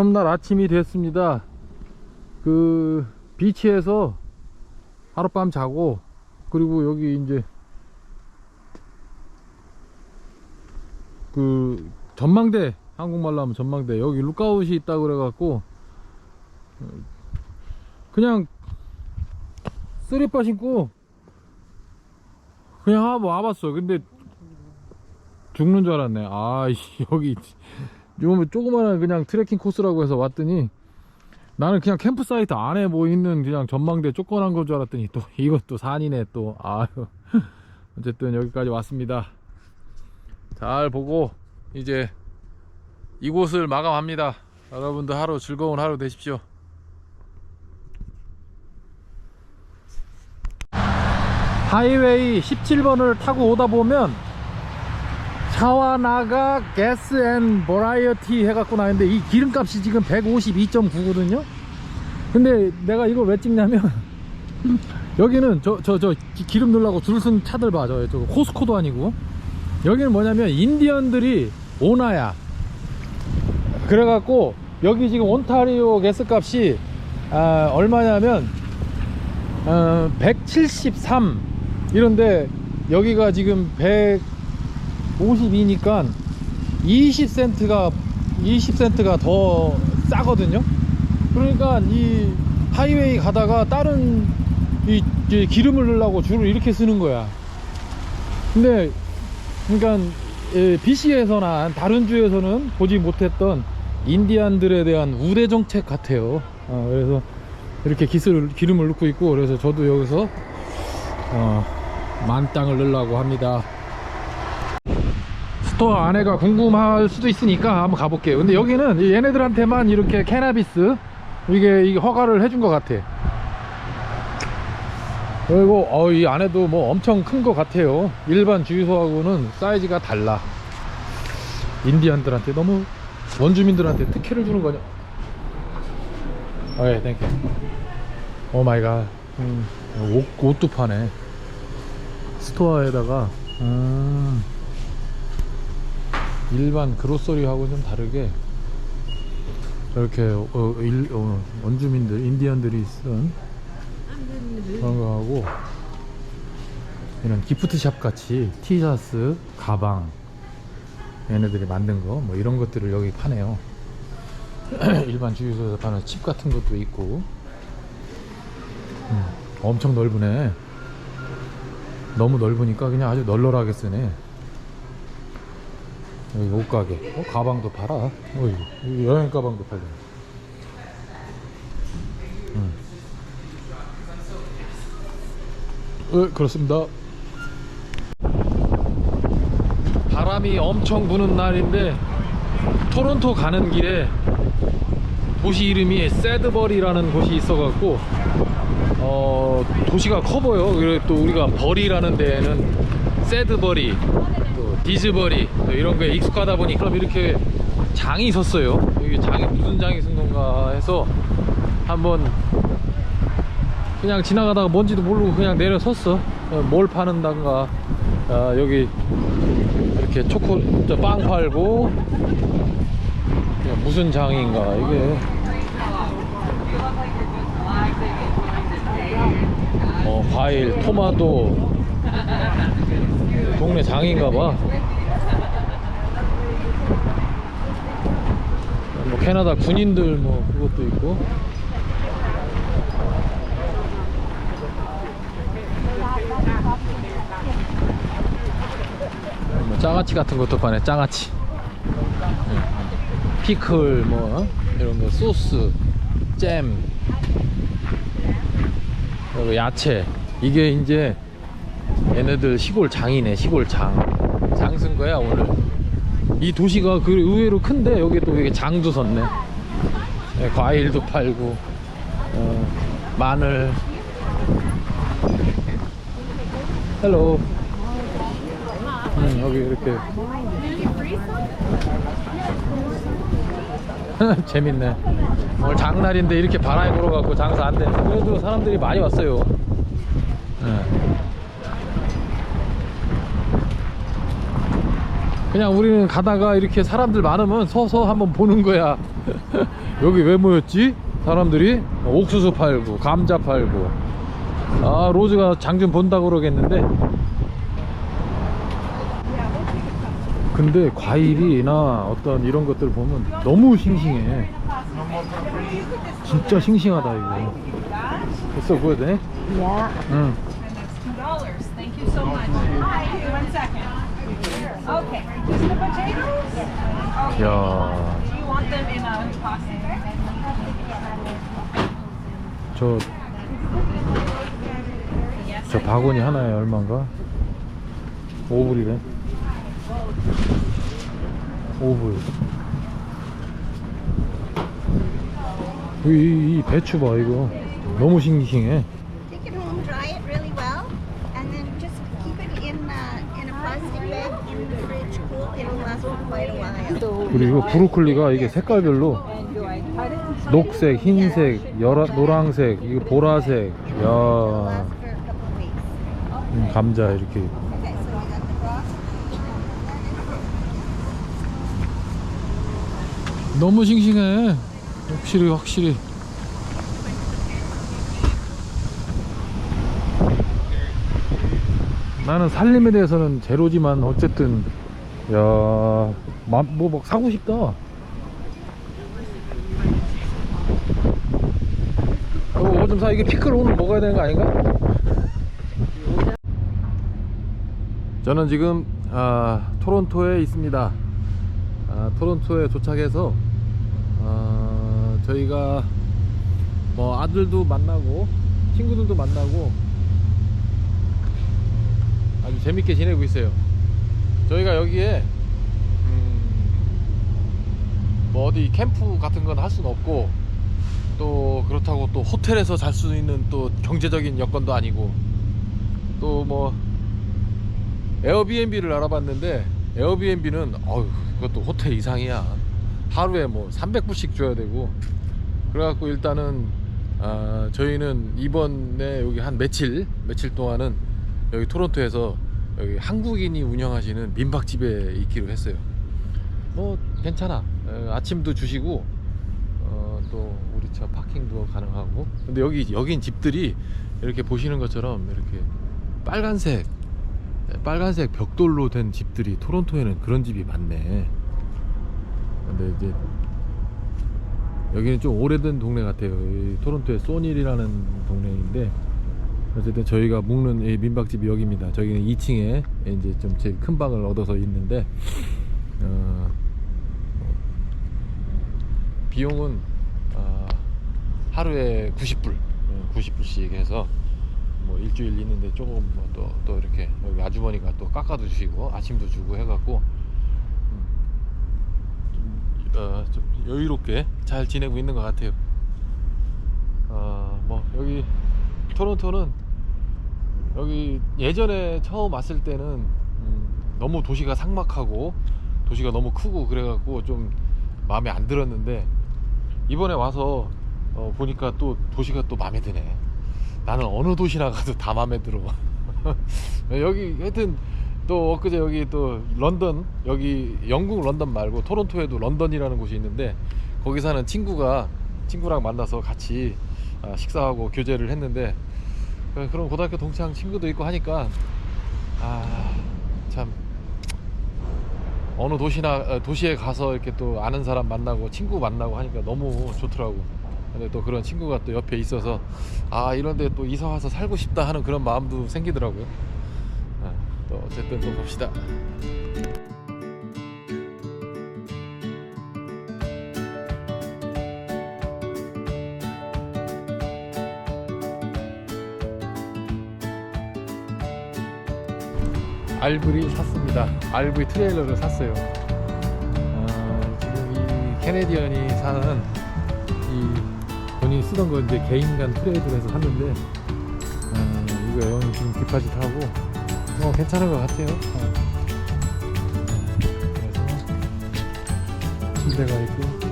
다음날 아침이 됐습니다. 그 비치에서 하룻밤 자고 그리고 여기 이제 그 전망대 한국말로 하면 전망대 여기 룩아웃이 있다 그래갖고 어, 그냥 쓰리빠 신고 그냥 와- 와봤어 근데 죽는 줄 알았네 아이씨 여기 요번 조그마한 그냥 트레킹 코스라고 해서 왔더니 나는 그냥 캠프사이트 안에 뭐 있는 그냥 전망대 조그만한 건 줄 알았더니 또 이것도 산이네 또. 아유. 어쨌든 여기까지 왔습니다. 잘 보고 이제 이곳을 마감합니다. 여러분들 하루 즐거운 하루 되십시오. 하이웨이 17번을 타고 오다 보면 샤와나가 게스 앤 버라이어티 해갖고 나는데 이 기름값이 지금 152.9거든요 근데 내가 이걸 왜 찍냐면 여기는 저 저 저 기름 넣으려고 줄 쓴 차들 봐. 저, 저 코스코도 아니고. 여기는 뭐냐면 인디언들이 오나야. 그래갖고 여기 지금 온타리오 가스 값이 아, 얼마냐면 어, 173 이런데 여기가 지금 152니까 20센트가 20센트가 더 싸거든요. 그러니까 이 하이웨이 가다가 다른 이, 이 기름을 넣으려고 줄을 이렇게 쓰는 거야. 근데 그러니까 예, BC에서나 다른 주에서는 보지 못했던 인디안들에 대한 우대 정책 같아요. 어, 그래서 이렇게 기스를, 기름을 넣고 있고 그래서 저도 여기서 어, 만 땅을 넣으려고 합니다. 스토어 안에가 궁금할 수도 있으니까 한번 가볼게요. 근데 여기는 얘네들한테만 이렇게 캐나비스 이게, 허가를 해준 것 같아. 그리고 어, 이 안에도 뭐 엄청 큰 것 같아요. 일반 주유소하고는 사이즈가 달라. 인디안들한테 너무 원주민들한테 특혜를 주는 거냐? 오케이, 땡큐. 오 마이 갓. 옷도 파네. 스토어에다가 음, 일반 그로서리하고 좀 다르게 이렇게 어, 일, 어, 원주민들 인디언들이 쓴 그런 거 하고 이런 기프트샵 같이 티셔츠 가방 얘네들이 만든 거 뭐 이런 것들을 여기 파네요. 일반 주유소에서 파는 칩 같은 것도 있고. 음, 엄청 넓으네. 너무 넓으니까 그냥 아주 널널하게 쓰네 여기 옷가게. 어, 가방도 팔아? 어이, 여기 여행 가방도 팔네 음. 어, 그렇습니다. 바람이 엄청 부는 날인데 토론토 가는 길에 도시 이름이 세드버리라는 곳이 있어갖고 어 도시가 커 보여. 그리고 또 우리가 버리라는 데에는 세드버리 또 디즈버리 또 이런 거에 익숙하다 보니 그럼 이렇게 장이 섰어요. 여기 장이 무슨 장이 쓴 건가 해서 한번 그냥 지나가다가 뭔지도 모르고 그냥 내려 섰어. 어, 뭘 파는 단가. 아, 여기 이렇게 초코 저빵 팔고 무슨 장인가 이게. 어, 과일, 토마토 동네 장인가 봐. 뭐 캐나다 군인들 뭐 그것도 있고. 뭐 장아찌 같은 것도 파네. 응. 피클 뭐 어? 이런 거 소스, 잼. 야채 이게 이제 얘네들 시골 장이네 시골 장 장 쓴 거야 오늘 이 도시가 그 의외로 큰데 여기 또 이게 장도 섰네 예, 과일도 팔고 어, 마늘 헬로 음, 여기 이렇게 재밌네. 오늘 장날인데 이렇게 바람이 불어갖고 장사 안 되네. 그래도 사람들이 많이 왔어요. 예. 그냥 우리는 가다가 이렇게 사람들 많으면 서서 한번 보는 거야. 여기 왜 모였지? 사람들이? 옥수수 팔고 감자 팔고. 아 로즈가 장 좀 본다고 그러겠는데. 근데 과일이나 어떤 이런 것들 보면 너무 싱싱해. 진짜 싱싱하다 이거. 됐어 구워야 돼? 응 Okay. Just the potatoes? Okay. 야, Do you want them in a plastic? 저. 저 바구니 하나에 얼마인가? 5불이래. 5불. 이, 이, 이 배추 봐, 이거. 너무 싱싱해. 그리고 브로콜리가 이게 색깔별로 녹색, 흰색, 여라, 노랑색, 이거 보라색, 야. 음, 감자 이렇게. 너무 싱싱해. 확실히 확실히. 나는 살림에 대해서는 제로지만 어쨌든 야 뭐 막 사고 싶다. 어, 좀 사. 이게 피클 오늘 먹어야 되는 거 아닌가? 저는 지금 아, 토론토에 있습니다. 아, 토론토에 도착해서 어, 저희가 뭐 아들도 만나고 친구들도 만나고 아주 재밌게 지내고 있어요. 저희가 여기에 음, 뭐 어디 캠프 같은 건 할 수는 없고 또 그렇다고 또 호텔에서 잘 수 있는 또 경제적인 여건도 아니고 또 뭐 에어비앤비를 알아봤는데 에어비앤비는 어휴 그것도 호텔 이상이야. 하루에 뭐 300불씩 줘야 되고 그래갖고 일단은 아, 저희는 이번에 여기 한 며칠 며칠 동안은 여기 토론토에서 여기 한국인이 운영하시는 민박집에 있기로 했어요 뭐 괜찮아 에, 아침도 주시고 어, 또 우리 차 파킹도 가능하고 근데 여기 여긴 집들이 이렇게 보시는 것처럼 이렇게 빨간색 네, 빨간색 벽돌로 된 집들이 토론토에는 그런 집이 많네. 근데 이제 여기는 좀 오래된 동네 같아요. 이 토론토의 소닐이라는 동네인데 어쨌든 저희가 묵는 이 민박집이 여기입니다. 저기는 2층에 이제 좀 제일 큰 방을 얻어서 있는데 어, 비용은 어, 하루에 90불, 90불씩 해서 뭐 일주일 있는데 조금 뭐또또 이렇게 여기 아주머니가 또 깎아도 주시고 아침도 주고 해갖고 음, 좀, 어, 좀 여유롭게 잘 지내고 있는 것 같아요. 어 뭐 여기 토론토는 여기 예전에 처음 왔을 때는 음, 너무 도시가 삭막하고 도시가 너무 크고 그래갖고 좀 마음에 안 들었는데 이번에 와서 어, 보니까 또 도시가 또 마음에 드네. 나는 어느 도시나 가도 다 마음에 들어. 여기 하여튼 또 엊그제 여기 또 런던 여기 영국 런던 말고 토론토에도 런던이라는 곳이 있는데 거기 사는 친구가 친구랑 만나서 같이 아, 식사하고 교제를 했는데 그- 그런 고등학교 동창 친구도 있고 하니까 아 참 어느 도시나 어, 도시에 가서 이렇게 또 아는 사람 만나고 친구 만나고 하니까 너무 좋더라고. 근데 또 그런 친구가 또 옆에 있어서 아 이런데 또 이사 와서 살고 싶다 하는 그런 마음도 생기더라고요. 아, 또 어쨌든 또 봅시다. RV 샀습니다. RV 트레일러를 샀어요. 어, 지금 이 캐네디언이 사는 이 본인이 쓰던 거 이제 개인간 트레이드로 해서 샀는데 어, 이거 형 지금 디파짓 하고 어, 괜찮은 것 같아요. 어. 그래서 침대가 있고